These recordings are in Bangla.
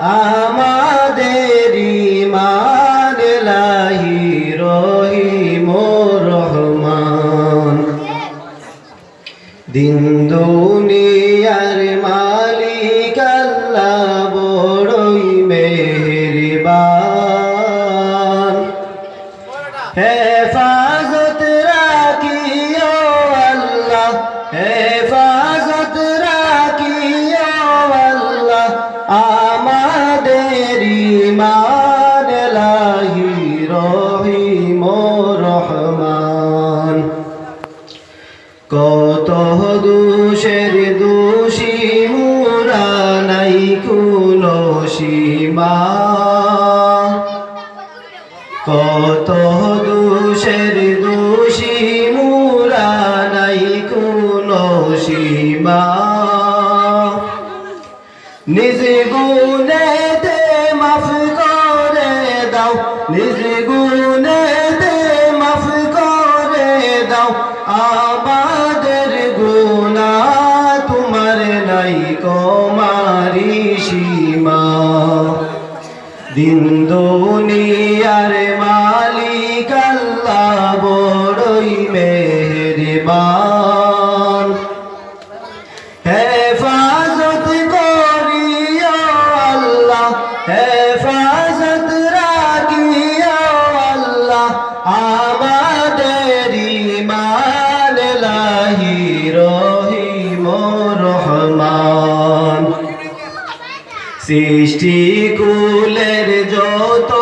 আমাদের ইমান লাহি রহিম রহমান। দিন দুনিয়ার মালিক আল্লাহ বড়ই মেহেরবান। হেফাজত কত দোষের দোষী মুরা নাই কোনো সীমা কত দোষের দোষী মুরা নাই কোনো সীমা নিজ গুণেতে মাফ করে দাও, নিজ দিন দুনিয়ার সৃষ্টি কুলের যত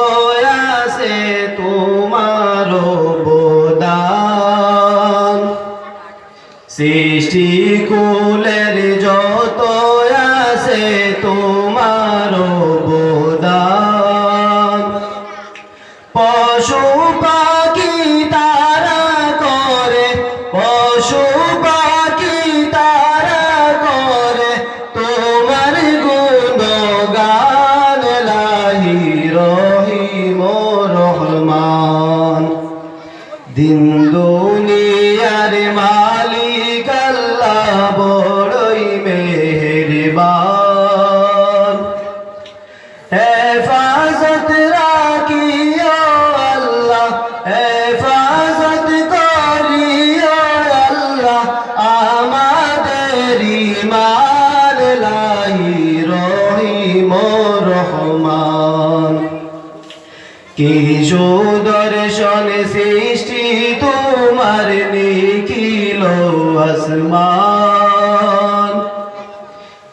আছে তোমার বোদান সৃষ্টি কুলের যত আছে তোমার দিন দুনিয়ার মালিক আল্লাহ বড়ই মেহেরবান। হেফাজত রাখিও আল্লাহ, হেফাজত করিও আল্লাহ, আমাদের ইমান লাহি রহিম রহমান। কি সুদর্শন সৃষ্টি তোমার নিখিল আসমান।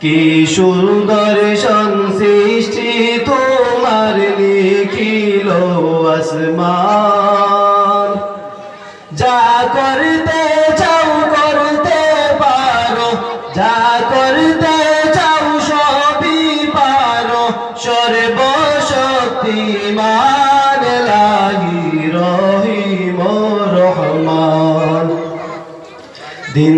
কি সুদর্শন সৃষ্টি তোমার নিখিল আসমান। যা করতে চাও, করতে পারো। যা করতে চাও, সবই পারো। সর্বশক্তিমান লাগি দিন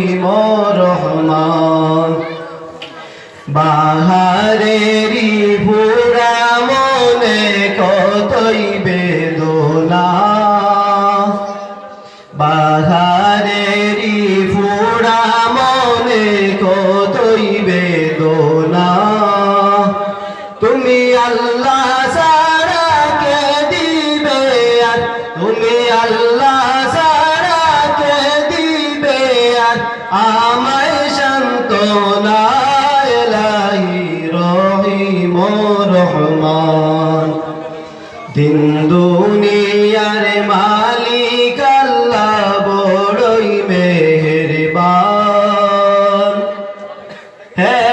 রহিম রহমান। বাহারেরি আমায় শান্ত রহিম রহমান। দিন দুনিয়ার মালিক আল্লাহ বড়ই মেহেরবান। হ্যাঁ